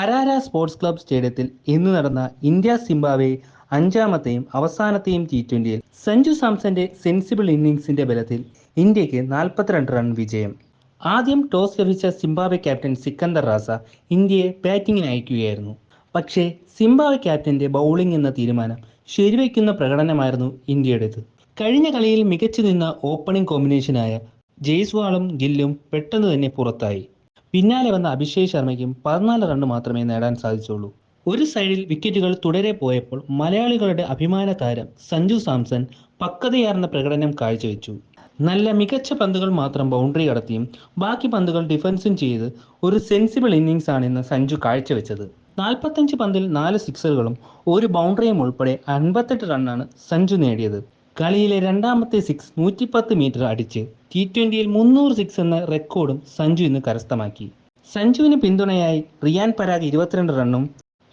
ഹരാര sports club സ്റ്റേഡിയത്തിൽ ഇന്ന് നടന്ന ഇന്ത്യ സിംബാവെ അഞ്ചാമത്തെയും അവസാനത്തെയും ടി ട്വന്റിയിൽ സഞ്ജു സാംസന്റെ സെൻസിബിൾ ഇന്നിംഗ്സിന്റെ ബലത്തിൽ ഇന്ത്യയ്ക്ക് നാൽപ്പത്തിരണ്ട് റൺ വിജയം. ആദ്യം ടോസ് ലഭിച്ച സിംബാബ്വെ ക്യാപ്റ്റൻ സിക്കന്ദർ റാസ ഇന്ത്യയെ ബാറ്റിംഗിന് അയക്കുകയായിരുന്നു. പക്ഷേ സിംബാബ്വെ ക്യാപ്റ്റന്റെ ബൗളിംഗ് എന്ന തീരുമാനം ശരിവയ്ക്കുന്ന പ്രകടനമായിരുന്നു ഇന്ത്യയുടേത്. കഴിഞ്ഞ കളിയിൽ മികച്ചു നിന്ന ഓപ്പണിംഗ് കോമ്പിനേഷനായ ജയ്സ്വാളും ഗില്ലും പെട്ടെന്ന് തന്നെ പുറത്തായി. പിന്നാലെ വന്ന അഭിഷേക് ശർമ്മയ്ക്കും പതിനാല് റൺ മാത്രമേ നേടാൻ സാധിച്ചുള്ളൂ. ഒരു സൈഡിൽ വിക്കറ്റുകൾ തുടരെ പോയപ്പോൾ മലയാളികളുടെ അഭിമാന താരം സഞ്ജു സാംസൺ പക്വതയാർന്ന പ്രകടനം കാഴ്ചവെച്ചു. നല്ല മികച്ച പന്തുകൾ മാത്രം ബൗണ്ടറി കടത്തിയും ബാക്കി പന്തുകൾ ഡിഫൻസും ചെയ്ത് ഒരു സെൻസിബിൾ ഇന്നിങ്സ് ആണ് ഇന്ന് സഞ്ജു കാഴ്ചവെച്ചത്. നാൽപ്പത്തഞ്ച് പന്തിൽ നാല് സിക്സറുകളും ഒരു ബൗണ്ടറിയും ഉൾപ്പെടെ അൻപത്തെട്ട് റണ്ണാണ് സഞ്ജു നേടിയത്. കളിയിലെ രണ്ടാമത്തെ സിക്സ് നൂറ്റിപ്പത്ത് മീറ്റർ അടിച്ച് ടി ട്വന്റിയിൽ മുന്നൂറ് സിക്സ് എന്ന റെക്കോർഡും സഞ്ജു ഇന്ന് കരസ്ഥമാക്കി. സഞ്ജുവിന് പിന്തുണയായി റിയാൻ പരാഗ് ഇരുപത്തിരണ്ട് റണ്ണും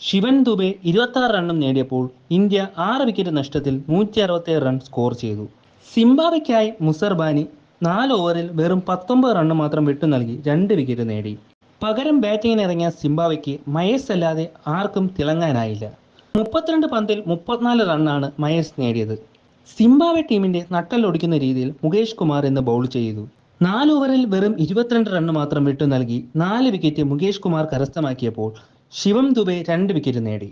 ശിവൻ ദുബെ ഇരുപത്തി റണ്ണും നേടിയപ്പോൾ ഇന്ത്യ ആറ് വിക്കറ്റ് നഷ്ടത്തിൽ നൂറ്റി അറുപത്തേഴ് റൺ സ്കോർ ചെയ്തു സിംബാബ്വയ്ക്കായി മുസർബാനി നാല് ഓവറിൽ വെറും പത്തൊമ്പത് റണ്ണ് മാത്രം വിട്ടു നൽകി രണ്ട് വിക്കറ്റ് നേടി. പകരം ബാറ്റിങ്ങിന് ഇറങ്ങിയ സിംബാബ്വയ്ക്ക് മയേഴ്സ് അല്ലാതെ ആർക്കും തിളങ്ങാനായില്ല. മുപ്പത്തിരണ്ട് പന്തിൽ മുപ്പത്തിനാല് റണ്ണാണ് മയേഴ്സ് നേടിയത്. സിംബാബ്വെ ടീമിന്റെ നട്ടലൊടിക്കുന്ന രീതിയിൽ മുകേഷ് കുമാർ ഇന്ന് ബൗൾ ചെയ്തു. നാല് ഓവറിൽ വെറും ഇരുപത്തിരണ്ട് റണ്ണ് മാത്രം വിട്ടു നൽകി നാല് വിക്കറ്റ് മുകേഷ് കുമാർ കരസ്ഥമാക്കിയപ്പോൾ ശിവം ദുബെ രണ്ട് വിക്കറ്റ് നേടി.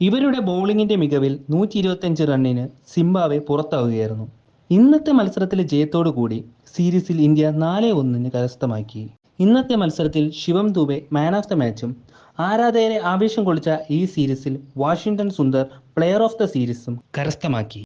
ഇവരുടെ ബൗളിങ്ങിന്റെ മികവിൽ നൂറ്റി ഇരുപത്തിയഞ്ച് റണ്ണിന് സിംബാബ്വെ പുറത്താവുകയായിരുന്നു. ഇന്നത്തെ മത്സരത്തിലെ ജയത്തോടു കൂടി സീരീസിൽ ഇന്ത്യ നാല് ഒന്നിന് കരസ്ഥമാക്കി. ഇന്നത്തെ മത്സരത്തിൽ Shivam Dube man of the മാച്ചും ആരാധകരെ ആവേശം കൊള്ളിച്ച ഈ സീരീസിൽ Washington Sundar player of the സീരീസും കരസ്ഥമാക്കി.